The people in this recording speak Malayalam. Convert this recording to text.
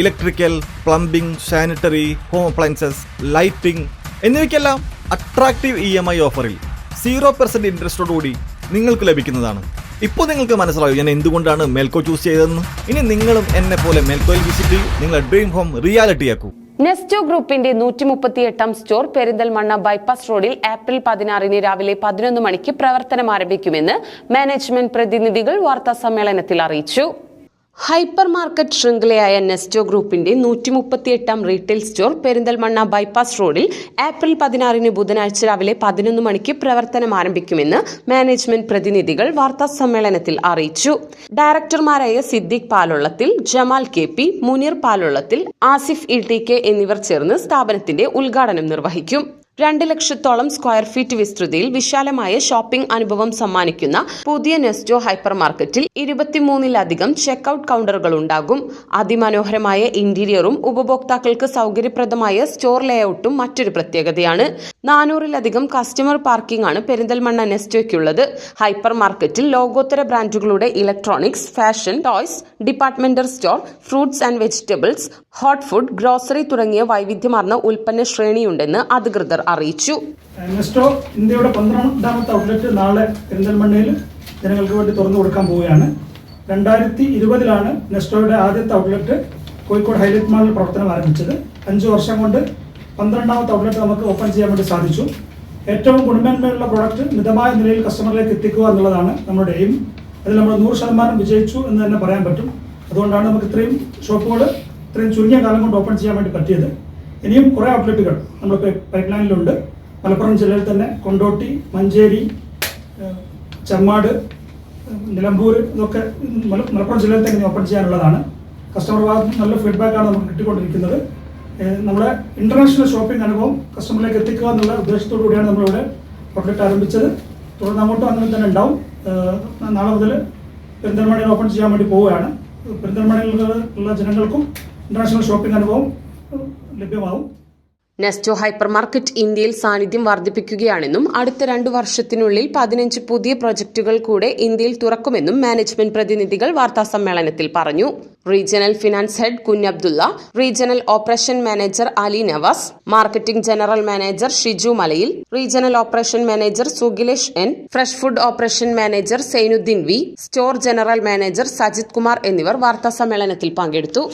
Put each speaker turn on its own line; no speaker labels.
Electrical plumbing sanitary home appliances lighting എന്നിവയ്ക്കെല്ലാം attractive E M I ഓഫറിൽ സീറോ പെർസെന്റ് ഇൻട്രസ്റ്റോടുകൂടി നിങ്ങൾക്ക് ലഭിക്കുന്നതാണ്. ഇപ്പോൾ നിങ്ങൾക്ക് മനസ്സിലാവും ഞാൻ എന്തുകൊണ്ടാണ് മെൽക്കോ ചൂസ് ചെയ്തതെന്ന്? ഇനി നിങ്ങളും എന്നെ പോലെ മേൽക്കോയിൽ വിസിറ്റ് ചെയ്യും. നിങ്ങളുടെ ഡ്രീം ഹോം റിയാലിറ്റി ആക്കൂ.
നെസ്റ്റോ ഗ്രൂപ്പിന്റെ നൂറ്റി മുപ്പത്തി എട്ടാം സ്റ്റോർ പെരിന്തൽമണ്ണ ബൈപ്പാസ് റോഡിൽ ഏപ്രിൽ പതിനാറിന് രാവിലെ പതിനൊന്ന് മണിക്ക് പ്രവർത്തനം ആരംഭിക്കുമെന്ന് മാനേജ്മെന്റ് പ്രതിനിധികൾ വാർത്താ സമ്മേളനത്തിൽ അറിയിച്ചു. ഹൈപ്പർ മാർക്കറ്റ് ശൃംഖലയായ നെസ്റ്റോ ഗ്രൂപ്പിന്റെ നൂറ്റി മുപ്പത്തിയെട്ടാം റീറ്റെയിൽ സ്റ്റോർ പെരിന്തൽമണ്ണ ബൈപ്പാസ് റോഡിൽ ഏപ്രിൽ പതിനാറിന് ബുധനാഴ്ച രാവിലെ പതിനൊന്ന് മണിക്ക് പ്രവർത്തനം ആരംഭിക്കുമെന്ന് മാനേജ്മെന്റ് പ്രതിനിധികൾ വാർത്താ സമ്മേളനത്തിൽ അറിയിച്ചു. ഡയറക്ടർമാരായ Siddique Palullathil Jamal K P Muneer Palullathil Asif E T K എന്നിവർ ചേർന്ന് സ്ഥാപനത്തിന്റെ ഉദ്ഘാടനം നിർവഹിക്കും. രണ്ട് ലക്ഷത്തോളം സ്ക്വയർ ഫീറ്റ് വിസ്തൃതിയിൽ വിശാലമായ ഷോപ്പിംഗ് അനുഭവം സമ്മാനിക്കുന്ന പുതിയ നെസ്റ്റോ ഹൈപ്പർ മാർക്കറ്റിൽ ഇരുപത്തിമൂന്നിലധികം ചെക്കൌട്ട് കൗണ്ടറുകൾ ഉണ്ടാകും അതിമനോഹരമായ ഇന്റീരിയറും ഉപഭോക്താക്കൾക്ക് സൗകര്യപ്രദമായ സ്റ്റോർ ലേഔട്ടും മറ്റൊരു പ്രത്യേകതയാണ്. നാനൂറിലധികം കസ്റ്റമർ പാർക്കിംഗ് ആണ് പെരിന്തൽമണ്ണ നെസ്റ്റോയ്ക്കുള്ളത്. ഹൈപ്പർ മാർക്കറ്റിൽ ലോകോത്തര ബ്രാൻഡുകളുടെ electronics fashion toys departmental store fruits and vegetables hot food grocery തുടങ്ങിയ വൈവിധ്യമാർന്ന ഉൽപ്പന്ന ശ്രേണിയുണ്ടെന്ന് അധികൃതർ അറിയിച്ചു.
നെസ്റ്റോ ഇന്ത്യയുടെ പന്ത്രണ്ടാമത്തെ ഔട്ട്ലെറ്റ് നാളെ പെരിന്തൽമണ്ണയിൽ ജനങ്ങൾക്ക് വേണ്ടി തുറന്നു കൊടുക്കാൻ പോവുകയാണ്. രണ്ടായിരത്തി ഇരുപതിലാണ് നെസ്റ്റോയുടെ ആദ്യത്തെ ഔട്ട്ലെറ്റ് കോഴിക്കോട് ഹൈലൈറ്റ് മാളിൽ പ്രവർത്തനം ആരംഭിച്ചത്. അഞ്ച് വർഷം കൊണ്ട് പന്ത്രണ്ടാമത്തെ ഔട്ട്ലെറ്റ് നമുക്ക് ഓപ്പൺ ചെയ്യാൻ വേണ്ടി സാധിച്ചു. ഏറ്റവും ഗുണമേന്മയുള്ള പ്രോഡക്റ്റ് മിതമായ നിലയിൽ കസ്റ്റമറിലേക്ക് എത്തിക്കുക എന്നുള്ളതാണ് നമ്മുടെ എയിം. അതിൽ നമ്മൾ നൂറ് ശതമാനം വിജയിച്ചു എന്ന് തന്നെ പറയാൻ പറ്റും. അതുകൊണ്ടാണ് നമുക്ക് ഇത്രയും ഷോപ്പുകൾ ഇത്രയും ചുരുങ്ങിയ കാലം കൊണ്ട് ഓപ്പൺ ചെയ്യാൻ വേണ്ടി പറ്റിയത്. ഇനിയും കുറേ ഔട്ട്ലെറ്റുകൾ നമ്മുടെ പൈപ്പ് ലൈനിലുണ്ട് മലപ്പുറം ജില്ലയിൽ തന്നെ കൊണ്ടോട്ടി മഞ്ചേരി ചമ്മാട് നിലമ്പൂർ ഇതൊക്കെ മലപ്പുറം ജില്ലയിൽ തന്നെ ഓപ്പൺ ചെയ്യാനുള്ളതാണ്. കസ്റ്റമർ ഭാഗത്ത് നല്ല ഫീഡ്ബാക്കാണ് നമുക്ക് കിട്ടിക്കൊണ്ടിരിക്കുന്നത്. നമ്മുടെ ഇന്റർനാഷണൽ ഷോപ്പിംഗ് അനുഭവം കസ്റ്റമറിലേക്ക് എത്തിക്കുക എന്നുള്ള ഉദ്ദേശത്തോടു കൂടിയാണ് നമ്മളിവിടെ പ്രൊഡക്റ്റ് ആരംഭിച്ചത്. തുടർന്ന് അങ്ങോട്ടും അങ്ങനെ തന്നെ ഉണ്ടാവും. നാളെ മുതൽ പെരിന്തൽമണ്ണയിൽ ഓപ്പൺ ചെയ്യാൻ വേണ്ടി പോവുകയാണ്. പെരിന്തൽമണ്ണയിൽ ഉള്ള ജനങ്ങൾക്കും ഇന്റർനാഷണൽ ഷോപ്പിംഗ് അനുഭവം ലഭ്യമാവും.
നെസ്റ്റോ ഹൈപ്പർ മാർക്കറ്റ് ഇന്ത്യയിൽ സാന്നിധ്യം വർദ്ധിപ്പിക്കുകയാണെന്നും അടുത്ത രണ്ടു വർഷത്തിനുള്ളിൽ പതിനഞ്ച് പുതിയ പ്രൊജക്ടുകൾ കൂടെ ഇന്ത്യയിൽ തുറക്കുമെന്നും മാനേജ്മെന്റ് പ്രതിനിധികൾ വാർത്താസമ്മേളനത്തിൽ പറഞ്ഞു. Regional finance head Kunhabdulla regional operation manager Ali Navas marketing general manager Shiju Malayil regional operation manager Sugilesh N fresh food operation manager Sainudheen V store general manager Sajith Kumar എന്നിവർ വാർത്താസമ്മേളനത്തിൽ പങ്കെടുത്തു.